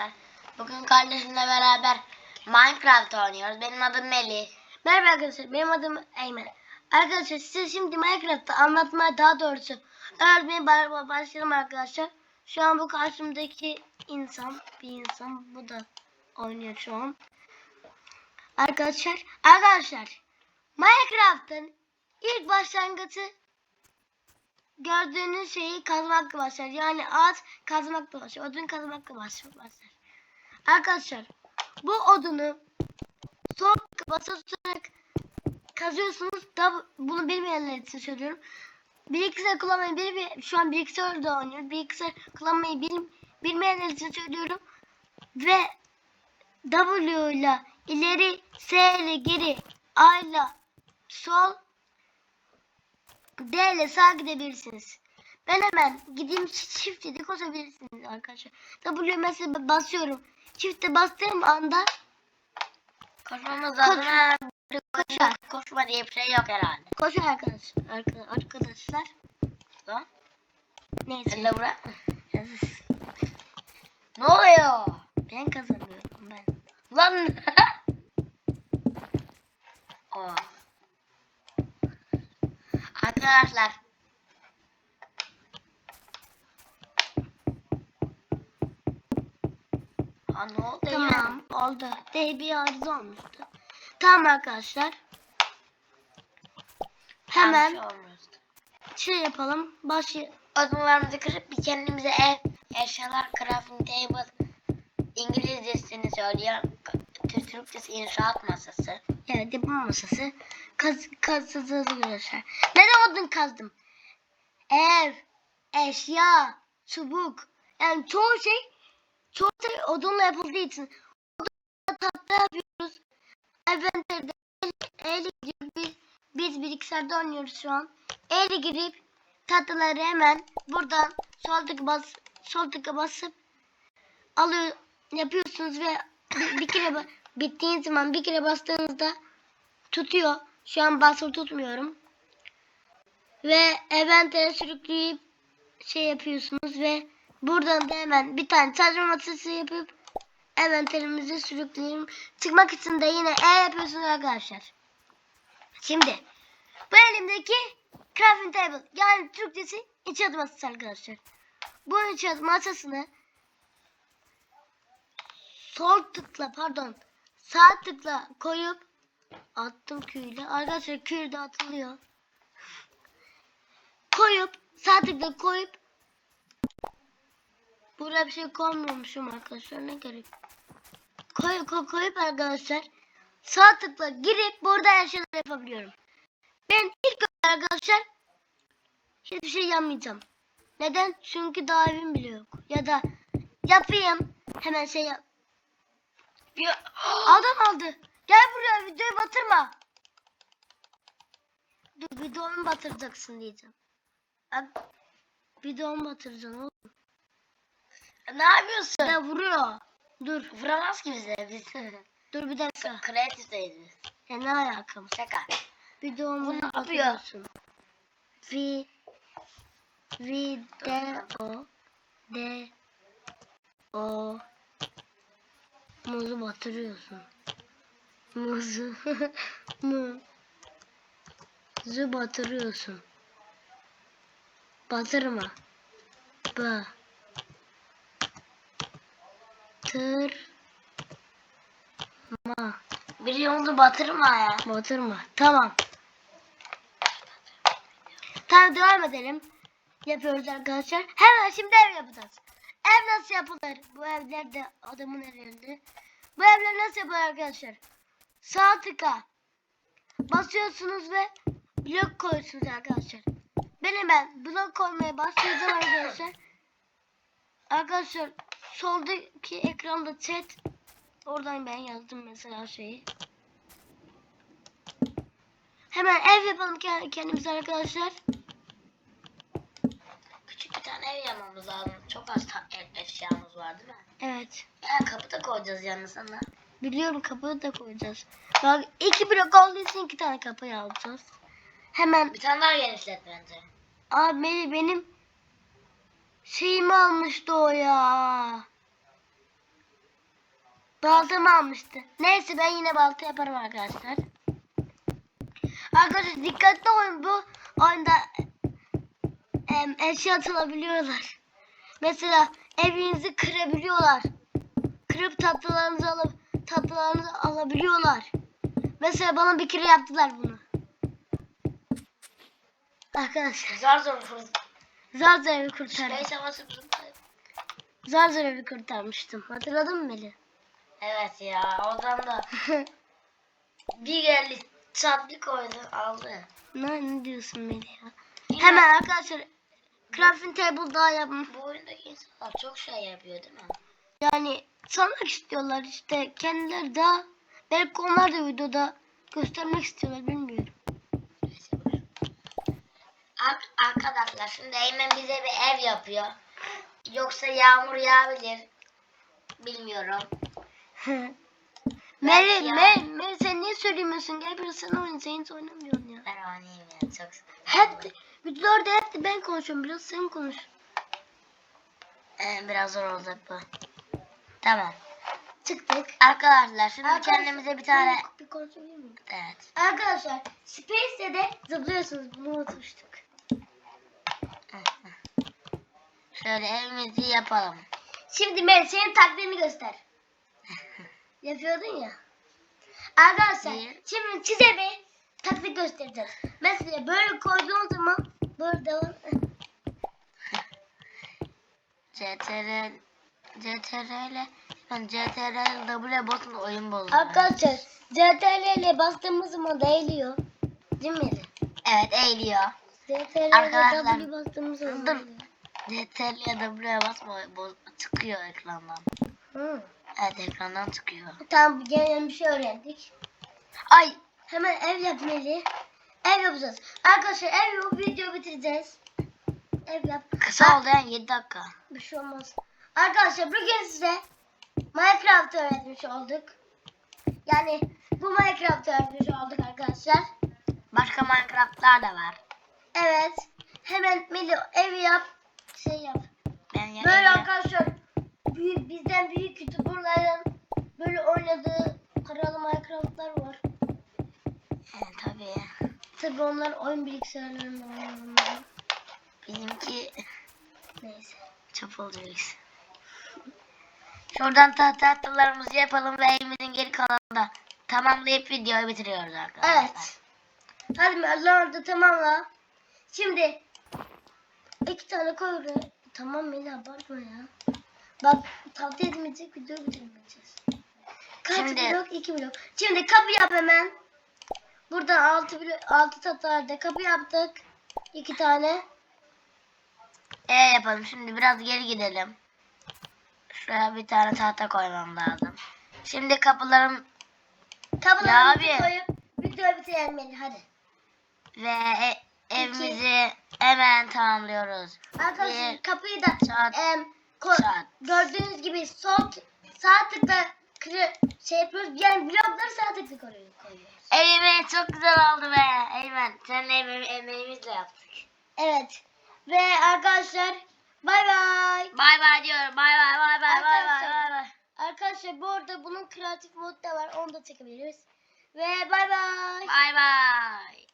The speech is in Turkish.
arkadaşlar. Bugün kardeşimle beraber Minecraft oynuyoruz. Benim adım Melih. Merhaba arkadaşlar, benim adım Eymen. Arkadaşlar size şimdi Minecraft'ta anlatmaya daha doğrusu öğretmeye ba- başlayalım arkadaşlar. Şu an bu karşımdaki insan, bir insan, bu da oynuyor şu an. Arkadaşlar, arkadaşlar Minecraft'ın ilk başlangıcı gördüğünüz şeyi kazmakla başlar. Yani ağaç kazmakla başlar, odun kazmakla başlar. Arkadaşlar bu odunu Son basa tutarak kazıyorsunuz. Da bunu bilmeyenler için söylüyorum. Bilgisayar kullanmayı bil, şu an bilgisayarda oynuyoruz. Bilgisayar kullanmayı bil, bilmeyenler için söylüyorum. Ve W ile ileri, S ile geri, A ile sol, D ile sağ gidebilirsiniz. Ben hemen gideyim çift'e de koşabilirsiniz arkadaşlar. W mesela basıyorum. Çift'e bastığım anda Koşmamız Koş. adına koşar. koşma diye bir şey yok herhalde. Koşun arkadaş, arka- arkadaşlar. Lan. Neyse. Sen de bırak. Ne oluyor? Ben kazanıyorum ben. Lan. oh. Arkadaşlar. Ha ne oldu ya? Tamam oldu. De bir arıza olmuştu. Tamam arkadaşlar. Hemen şey yapalım. Başı Odunlarımızı kırıp bir kendimize ev, eşyalar, crafting table, İngilizcesini. Türk- Türkçesi inşaat masası. evet yapım masası. Kaz, kazısı arkadaşlar. Neden odun kazdım? Ev, eşya, çubuk. Yani çoğu şey çoğu şey odunla yapıldığı için odunla tatlı yapıyoruz. Adventure'da el girip biz, biz bilgisayarda oynuyoruz şu an. El girip tatlıları hemen buradan sol tıka bas sol tıka basıp alıyor yapıyorsunuz ve bir, kere ba- bittiği zaman bir kere bastığınızda tutuyor. Şu an basılı tutmuyorum. Ve eventere sürükleyip şey yapıyorsunuz ve buradan da hemen bir tane çalışma masası yapıp envanterimizi sürükleyelim. Çıkmak için de yine E yapıyorsunuz arkadaşlar. Şimdi bu elimdeki crafting table yani Türkçesi inşaat masası arkadaşlar. Bu inşaat masasını sol tıkla pardon sağ tıkla koyup attım küyle. Arkadaşlar küyle de atılıyor. Koyup sağ tıkla koyup Buraya bir şey koymuyormuşum arkadaşlar ne gerek. Koy, koy, koyup arkadaşlar sağ tıkla girip burada her şeyleri yapabiliyorum. Ben ilk arkadaşlar hiçbir şey yapmayacağım. Neden? Çünkü daha evim bile yok. Ya da yapayım hemen şey yap. Bir- Adam aldı. Gel buraya videoyu batırma. Dur videomu batıracaksın diyeceğim. Videomu batıracaksın. Ne yapıyorsun? Ya vuruyor. Dur. Vuramaz ki bize biz. Dur bir dakika. Kreatifteyiz biz. Ya ne alakam? Şaka. Videomu Bu ne yapıyor? batırıyorsun. Vi video de o muzu batırıyorsun. Muzu mu muzu batırıyorsun. Batırma. Ba. Tır. Ma. Bir yolunu batırma ya. Batırma. Tamam. Tamam devam edelim. Yapıyoruz arkadaşlar. Hemen şimdi ev yapacağız. Ev nasıl yapılır? Bu evler de adamın elinde. Bu evler nasıl yapılır arkadaşlar? Sağ tıka basıyorsunuz ve blok koyuyorsunuz arkadaşlar. Ben hemen blok koymaya başlayacağım arkadaşlar. Arkadaşlar soldaki ekranda chat oradan ben yazdım mesela şeyi. Hemen ev yapalım ke- kendimize arkadaşlar. Küçük bir tane ev yapmamız lazım. Çok az ta- e- eşyamız var değil mi? Evet. Ya kapı da koyacağız yanına sana. Biliyorum kapıyı da koyacağız. Bak iki blok olduğu için iki tane kapıyı alacağız. Hemen Bir tane daha genişlet bence. abi beni- benim şeyimi almıştı o ya. Baltamı almıştı. Neyse ben yine balta yaparım arkadaşlar. Arkadaşlar dikkatli olun bu oyunda em, eşya atılabiliyorlar. Mesela evinizi kırabiliyorlar. Kırıp tatlılarınızı alıp tatlılarınızı alabiliyorlar. Mesela bana bir kere yaptılar bunu. Arkadaşlar Zar zor fırın. Zar zor evi kurtardım. Zar zor evi kurtarmıştım. Hatırladın mı beni? Evet ya oradan da bir geldi çatlı koydu aldı. Ne, ne diyorsun Melih ya? Hemen arkadaşlar crafting table daha yapın. Bu oyundaki insanlar çok şey yapıyor değil mi? Yani sanmak istiyorlar işte kendileri daha belki onlar da videoda göstermek istiyorlar bilmiyorum. Neyse boş. Ar- Arkadaşlar şimdi Eymen bize bir ev yapıyor. Yoksa yağmur yağabilir. Bilmiyorum. Meri, ya. Meri, Meri sen niye söylemiyorsun? Gel biraz sen oyna. Sen hiç oynamıyorsun ya. Ben oynayayım ya çok Hep de, videolarda hep de ben konuşuyorum. Biraz sen konuş. Ee, biraz zor olacak bu. Tamam. Çıktık. Arkadaşlar şimdi kendimize bir tane... Bir konuşabilir miyim? Evet. Arkadaşlar Space'de de zıplıyorsunuz. Bunu unutmuştuk. Şöyle evimizi yapalım. Şimdi Meri senin taktiğini göster. Yapıyordun ya. Arkadaşlar Niye? şimdi size bir taktik göstereceğiz. Mesela böyle koyduğun zaman devam. CTRL CTRL ile ben CTRL W basın oyun bozuldu. Arkadaşlar CTRL ile bastığımız zaman değiliyor. Değil mi? Evet eğiliyor. CTRL ile W bastığımız zaman dur. Değiliyor. CTRL ile W'ye basma çıkıyor ekrandan. Hı. Evet ekrandan çıkıyor. Tamam gene bir şey öğrendik. Ay Hemen ev yapmalı. Ev yapacağız. Arkadaşlar ev yapıp video bitireceğiz. Ev yap. kısa oldu yani 7 dakika. Bir şey olmaz. Arkadaşlar bugün size Minecraft öğretmiş olduk. Yani bu Minecraft öğretmiş olduk arkadaşlar. Başka Minecraft'lar da var. Evet. Hemen Meli evi yap. Şey yap. Ben ya Böyle arkadaşlar büyük, bizden büyük youtuberların böyle oynadığı paralı Minecraft'lar var. Evet, tabii. Tabii onlar oyun bilgisayarlarında oynuyorlar. Bizimki Neyse. olacağız. Şuradan tahta tahtalarımızı yapalım ve evimizin geri kalanında tamamlayıp videoyu bitiriyoruz arkadaşlar. Evet. Hadi Allah'ım da tamamla. Şimdi iki tane koy oraya. Tamam Melih abartma ya. Bak tatlı edemeyecek videoyu bitirmeyeceğiz. Kaç Şimdi- blok? iki blok. Şimdi kapı yap hemen. Burada altı blok, altı tatlarda kapı yaptık. İki tane. E yapalım. Şimdi biraz geri gidelim. Şuraya bir tane tahta koymam lazım. Şimdi kapılarım Kapılarımızı koyup videoyu bitirelim Melih hadi. ve e- evimizi hemen tamamlıyoruz. Arkadaşlar Bir kapıyı da em, ko- saat. gördüğünüz gibi sol sağ tıkla kırı, şey yapıyoruz. Yani blokları sağ tıkla koyuyoruz. Evime çok güzel oldu be. Eymen seninle evimi, emeğimizle yaptık. Evet. Ve arkadaşlar bay bay. Bay bay diyorum. Bay bay bay bay bay bay Arkadaşlar- bay. Arkadaşlar bu arada bunun kreatif mod da var. Onu da çekebiliriz. Ve bay bay. Bay bay.